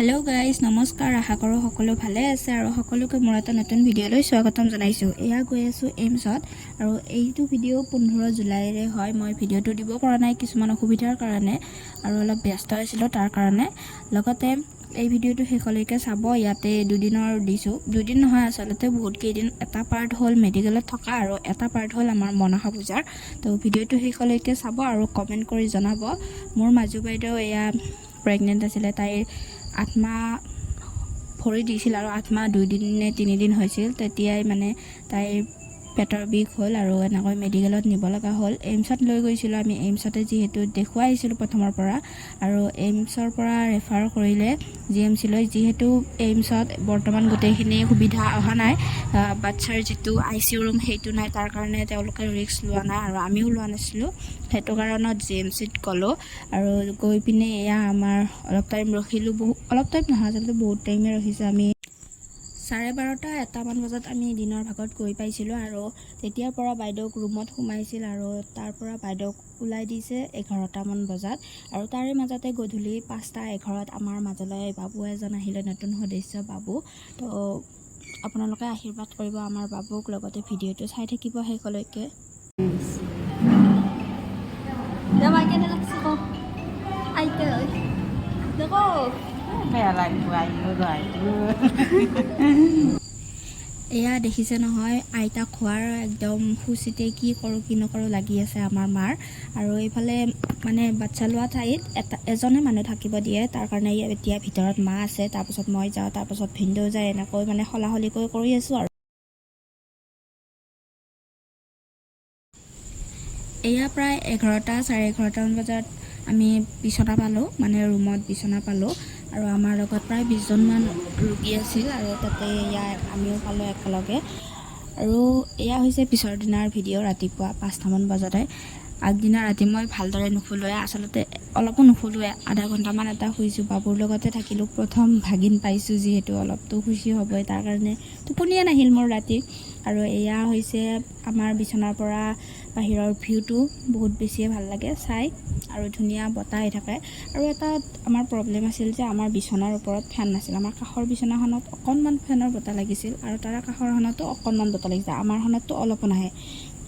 Hello guys নমস্কাৰ আশা কৰোঁ সকলো ভালে আছে আৰু সকলোকে মোৰ এটা নতুন ভিডিঅ'লৈ স্বাগতম জনাইছোঁ। এয়া গৈ আছোঁ এইমছত আৰু এইটো ভিডিঅ' পোন্ধৰ জুলাইৰে হয়। মই ভিডিঅ'টো দিব পৰা নাই কিছুমান অসুবিধাৰ কাৰণে আৰু অলপ ব্যস্ত হৈছিলোঁ তাৰ কাৰণে। লগতে এই ভিডিঅ'টো শেষলৈকে চাব। ইয়াতে দুদিনৰ দিছোঁ। দুদিন নহয় আচলতে বহুত কেইদিন। এটা পাৰ্ট হ'ল মেডিকেলত থকা আৰু এটা পাৰ্ট হ'ল আমাৰ মনসা পূজাৰ। তো ভিডিঅ'টো শেষলৈকে চাব আৰু কমেণ্ট কৰি জনাব। মোৰ মাজু বাইদেউ এয়া প্ৰেগনেণ্ট আছিলে। তাইৰ আত্মা ভৰি দিছিল আৰু আত্মা দুইদিন নে তিনিদিন হৈছিল তেতিয়াই মানে তাইৰ পেটৰ বিষ হ'ল আৰু এনেকৈ মেডিকেলত নিব লগা হ'ল। এইমছত লৈ গৈছিলোঁ আমি। এইমছতে যিহেতু দেখুৱাই আহিছিলোঁ প্ৰথমৰ পৰা আৰু এইমছৰ পৰা ৰেফাৰ কৰিলে জি এম চিলৈ যিহেতু এইমছত বৰ্তমান গোটেইখিনি সুবিধা অহা নাই বাচ্ছাৰ যিটো আই চি ইউ ৰুম সেইটো নাই তাৰ কাৰণে তেওঁলোকে ৰিস্ক লোৱা নাই আৰু আমিও লোৱা নাছিলোঁ। সেইটো কাৰণত জি এম চিত গ'লোঁ আৰু গৈ পিনে এয়া আমাৰ অলপ টাইম ৰখিলোঁ বহু অলপ টাইম নহয় আচলতে বহুত টাইমে ৰখিছোঁ আমি। চাৰে বাৰটা এটামান বজাত আমি দিনৰ ভাগত গৈ পাইছিলোঁ আৰু তেতিয়াৰ পৰা বাইদেউক ৰুমত সোমাইছিল আৰু তাৰ পৰা বাইদেউক ওলাই দিছে এঘাৰটামান বজাত আৰু তাৰে মাজতে গধূলি পাঁচটা এঘাৰত আমাৰ মাজলৈ বাবু এজন আহিলে নতুন সদস্য বাবু। তো আপোনালোকে আশীৰ্বাদ কৰিব আমাৰ বাবুক লগতে ভিডিঅ'টো চাই থাকিব শেষলৈকে। এয়া দেখিছে নহয় আইতাক খোৱাৰ একদম সুচিতে কি কৰোঁ কি নকৰোঁ লাগি আছে আমাৰ মাৰ। আৰু এইফালে মানে বাচ্ছা লোৱা ঠাইত এটা এজনে মানুহ থাকিব দিয়ে তাৰ কাৰণে এতিয়া ভিতৰত মা আছে তাৰপাছত মই যাওঁ তাৰপাছত ভিনদেউ যায় এনেকৈ মানে সলাসলিকৈ কৰি আছোঁ আৰু। এয়া প্ৰায় এঘাৰটা চাৰে এঘাৰটামান বজাত আমি বিচনা পালোঁ মানে ৰুমত বিচনা পালোঁ। আৰু আমাৰ লগত প্ৰায় বিছজনমান ৰোগী আছিল আৰু তাতে এয়া আমিও পালোঁ একেলগে। আৰু এয়া হৈছে পিছৰ দিনাৰ ভিডিঅ' ৰাতিপুৱা পাঁচটামান বজাতে। আগদিনা ৰাতি মই ভালদৰে নুশুলোৱে আচলতে অলপো নুশুলোৱে আধা ঘণ্টামান এটা শুইছোঁ বাবুৰ লগতে থাকিলোঁ। প্ৰথম ভাগিন পাইছোঁ যিহেতু অলপতো খুচি হ'বই তাৰ কাৰণে টোপনিয়ে নাহিল মোৰ ৰাতি। আৰু এয়া হৈছে আমাৰ বিচনাৰ পৰা বাহিৰৰ ভিউটো বহুত বেছিয়ে ভাল লাগে চাই আৰু ধুনীয়া বতাহ আহি থাকে। আৰু এটা আমাৰ প্ৰব্লেম আছিল যে আমাৰ বিচনাৰ ওপৰত ফেন নাছিল আমাৰ কাষৰ বিচনাখনত অকণমান ফেনৰ বতাহ লাগিছিল আৰু তাৰ কাষৰখনতো অকণমান বতাহ লাগিছিল আমাৰখনততো অলপো নাহে।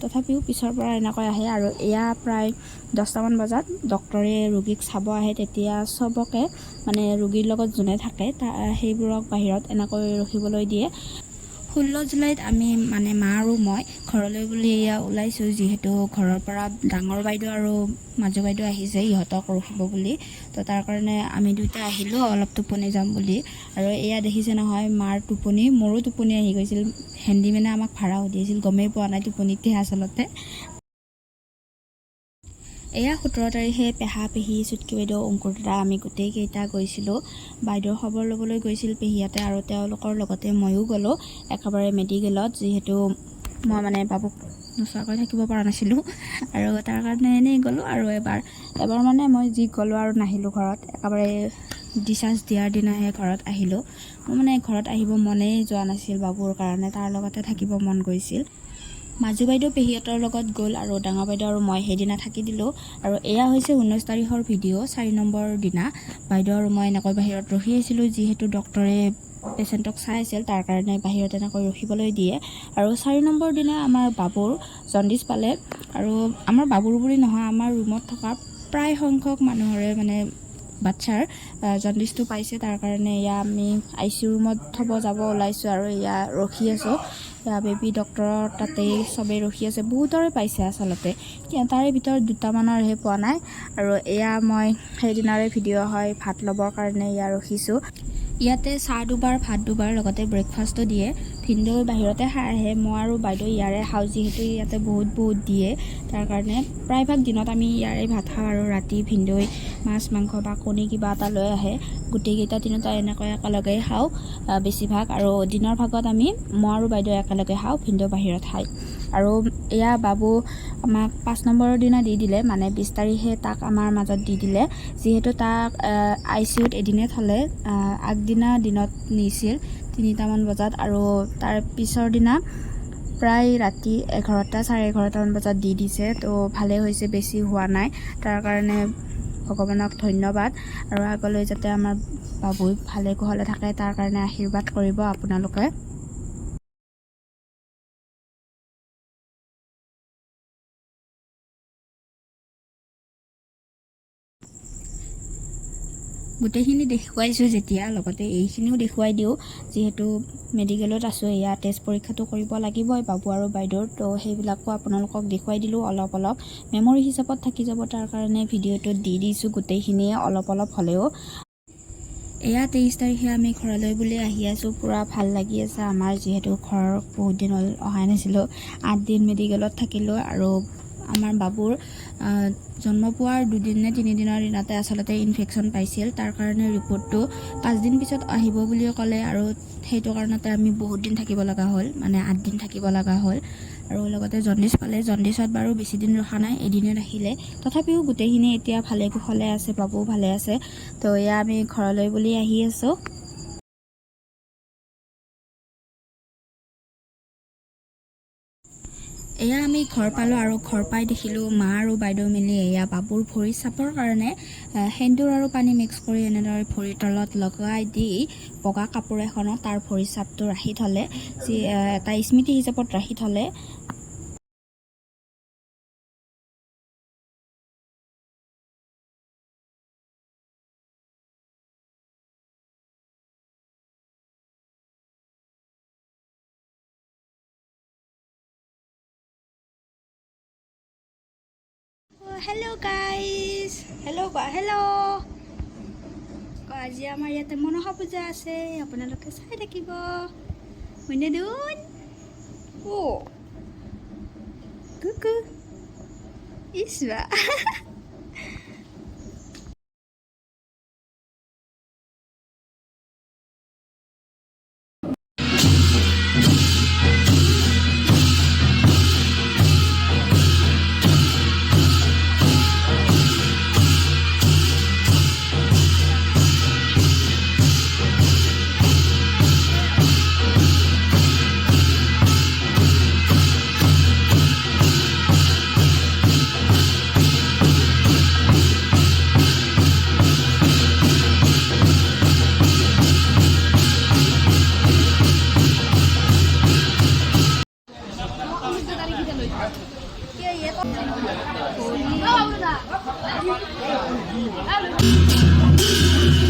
তথাপিও পিছৰ পৰা এনেকৈ আহে আৰু এয়া প্ৰায় দহটামান বজাত ডক্তৰে ৰোগীক চাব আহে তেতিয়া চবকে মানে ৰোগীৰ লগত যোনে থাকে সেইবোৰক বাহিৰত এনেকৈ ৰখিবলৈ দিয়ে। ষোল্ল জুলাইত আমি মানে মা আৰু মই ঘৰলৈ বুলি এয়া ওলাইছোঁ যিহেতু ঘৰৰ পৰা ডাঙৰ বাইদেউ আৰু মাজু বাইদেউ আহিছে ইহঁতক ৰখিব বুলি। তো তাৰ কাৰণে আমি দুয়োটা আহিলোঁ অলপ টোপনি যাম বুলি। আৰু এয়া দেখিছে নহয় মাৰ টোপনি মোৰো টোপনি আহি গৈছিল। হেণ্ডিমেনে আমাক ভাড়া সুধিছিল গমেই পোৱা নাই টোপনিতে আচলতে। এয়া সোতৰ তাৰিখে পেহা পেহী চুটকি বাইদেউ অংকুৰ দাদা আমি গোটেইকেইটা গৈছিলোঁ। বাইদেউৰ খবৰ ল'বলৈ গৈছিল পেহীহঁতে আৰু তেওঁলোকৰ লগতে ময়ো গ'লোঁ একেবাৰে মেডিকেলত যিহেতু মই মানে বাবুক নোচোৱাকৈ থাকিব পৰা নাছিলোঁ। আৰু তাৰ কাৰণে এনেই গ'লোঁ আৰু এবাৰ এবাৰ মানে মই যি গ'লোঁ আৰু নাহিলোঁ ঘৰত একেবাৰে ডিচাৰ্জ দিয়াৰ দিনাহে ঘৰত আহিলোঁ। মোৰ মানে ঘৰত আহিব মনেই যোৱা নাছিল বাবুৰ কাৰণে তাৰ লগতে থাকিব মন গৈছিল। মাজু বাইদেউ পেহীহঁতৰ লগত গ'ল আৰু ডাঙৰ বাইদেউ আৰু মই সেইদিনা থাকি দিলোঁ। আৰু এয়া হৈছে ঊনৈছ তাৰিখৰ ভিডিঅ' চাৰি নম্বৰ দিনা। বাইদেউ আৰু মই এনেকৈ বাহিৰত ৰখি আছিলোঁ যিহেতু ডক্তৰে পেচেণ্টক চাই আছিল তাৰ কাৰণে বাহিৰত এনেকৈ ৰখিবলৈ দিয়ে। আৰু চাৰি নম্বৰ দিনা আমাৰ বাবুৰ জণ্ডিছ পালে। আৰু আমাৰ বাবুৰ বুলি নহয় আমাৰ ৰুমত থকা প্ৰায় সংখ্যক মানুহৰে মানে বাচ্ছাৰ জণ্ডিছটো পাইছে তাৰ কাৰণে এয়া আমি আই চি ৰুমত থ'ব যাব ওলাইছোঁ আৰু এয়া ৰখি আছোঁ। এয়া বেবী ডক্তৰৰ তাতেই চবেই ৰখি আছে বহুতৰে পাইছে আচলতে। তাৰে ভিতৰত দুটামানৰহে পোৱা নাই। আৰু এয়া মই সেইদিনাৰে ভিডিঅ' হয় ভাত ল'বৰ কাৰণে এয়া ৰখিছোঁ। ইয়াতে চাহ দুবাৰ ভাত দুবাৰ লগতে ব্ৰেকফাষ্টো দিয়ে। ভিনদেউ বাহিৰতে খাই আহে। মই আৰু বাইদেউ ইয়াৰে খাওঁ যিহেতু ইয়াতে বহুত বহুত দিয়ে। তাৰ কাৰণে প্ৰায়ভাগ দিনত আমি ইয়াৰে ভাত খাওঁ আৰু ৰাতি ভিনদেউৱে মাছ মাংস বা কণী কিবা এটা লৈ আহে। গোটেইকেইটা তিনিওটা এনেকৈ একেলগে খাওঁ বেছিভাগ। আৰু দিনৰ ভাগত আমি মই আৰু বাইদেউ একেলগে খাওঁ ভিনদেউ বাহিৰত খায়। আৰু এয়া বাবু আমাক পাঁচ নম্বৰৰ দিনা দি দিলে মানে বিছ তাৰিখে তাক আমাৰ মাজত দি দিলে। যিহেতু তাক আই চি ইউত এদিনে থ'লে আগদিনা দিনত নিছিল তিনিটামান বজাত। আৰু তাৰ পিছৰ দিনা প্ৰায় ৰাতি এঘাৰটা চাৰে এঘাৰটামান বজাত দি দিছে। তো ভালেই হৈছে বেছি হোৱা নাই। তাৰ কাৰণে ভগৱানক ধন্যবাদ। আৰু আগলৈ যাতে আমাৰ বাবুই ভালে কুশলে থাকে তাৰ কাৰণে আশীৰ্বাদ কৰিব আপোনালোকে। গোটেইখিনি দেখুৱাইছোঁ যেতিয়া লগতে এইখিনিও দেখুৱাই দিওঁ যিহেতু মেডিকেলত আছোঁ এয়া টেষ্ট পৰীক্ষাটো কৰিব লাগিবই বাবু আৰু বাইদেউৰ তো সেইবিলাকো আপোনালোকক দেখুৱাই দিলোঁ অলপ অলপ। মেমৰি হিচাপত থাকি যাব তাৰ কাৰণে ভিডিঅ'টোত দি দিছোঁ গোটেইখিনিয়ে অলপ অলপ হ'লেও। এয়া তেইছ তাৰিখে আমি ঘৰলৈ বুলি আহি আছোঁ পূৰা ভাল লাগি আছে আমাৰ যিহেতু ঘৰৰ বহুত দিন অহাই নাছিলোঁ। আঠ দিন মেডিকেলত থাকিলোঁ আৰু আমাৰ বাবুৰ জন্ম পোৱাৰ দুদিন নে তিনিদিনৰ দিনতে আচলতে ইনফেকশ্যন পাইছিল। তাৰ কাৰণে ৰিপৰ্টটো পাঁচদিন পিছত আহিব বুলিও ক'লে আৰু সেইটো কাৰণতে আমি বহুত দিন থাকিব লগা হ'ল মানে আঠদিন থাকিব লগা হ'ল। আৰু লগতে জণ্ডিছ পালে জণ্ডিছত বাৰু বেছি দিন ৰখা নাই এদিনে ৰাখিলে। তথাপিও গোটেইখিনি এতিয়া ভালে কুশলে আছে বাবুও ভালে আছে। তো এয়া আমি ঘৰলৈ বুলি আহি আছোঁ। আমি ঘৰ পালোঁ আৰু ঘৰ পাই দেখিলোঁ মা আৰু বাইদেউ মিলি এয়া বাবুৰ ভৰি চাপৰ কাৰণে সেন্দুৰ আৰু পানী মিক্স কৰি এনেদৰে ভৰিৰ তলত লগাই দি বগা কাপোৰ এখনত তাৰ ভৰি চাপটো ৰাখি থ'লে যি এটা স্মৃতি হিচাপত ৰাখি থ'লে। হেল্ল' কোৱা হেল্ল' কোৱা আজি আমাৰ ইয়াতে মনসা পূজা আছে আপোনালোকে চাই থাকিব হয়নে দুন অ কুকু Thank.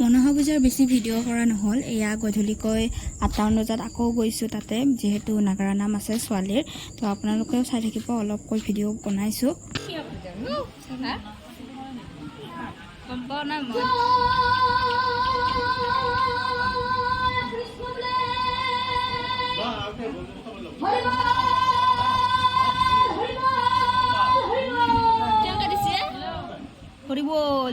মনোহা পূজাৰ বেছি ভিডিঅ' কৰা নহ'ল এয়া গধূলিকৈ আঠটামান বজাত আকৌ গৈছোঁ তাতে যিহেতু নাগাৰা নাম আছে ছোৱালীৰ তো আপোনালোকেও চাই থাকিব অলপকৈ ভিডিঅ' বনাইছোঁ। গম পোৱা নাই মই কেনেকৈ দিছে হৰি বল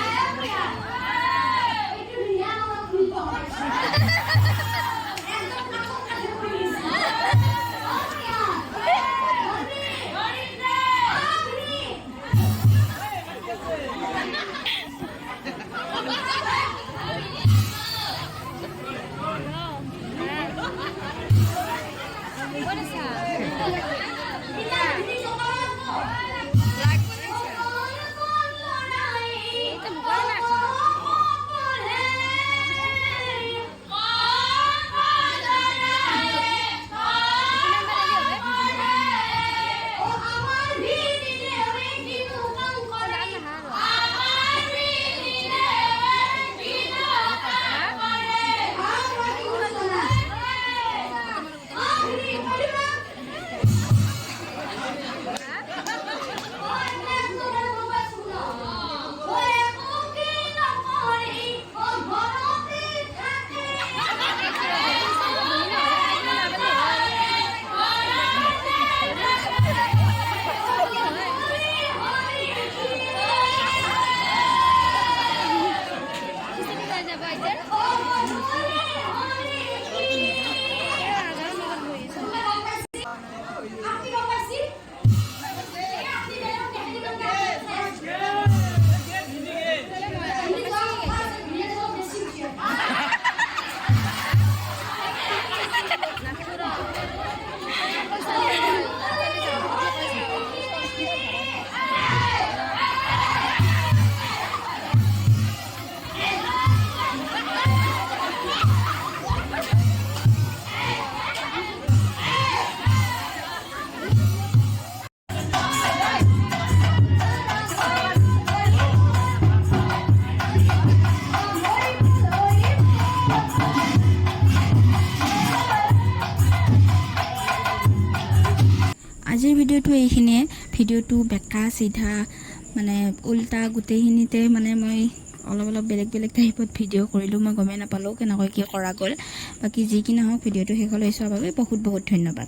ভিডিঅ'টো বেকা, চিধা মানে উল্টা গোটেইখিনিতে মানে মই অলপ অলপ বেলেগ বেলেগ টাইপত ভিডিঅ' কৰিলোঁ। মই গমেই নাপালোঁ কেনেকৈ কি কৰা গ'ল। বাকী যি কি নহওক, ভিডিঅ'টো শেষলৈ চোৱাৰ বাবে বহুত বহুত ধন্যবাদ।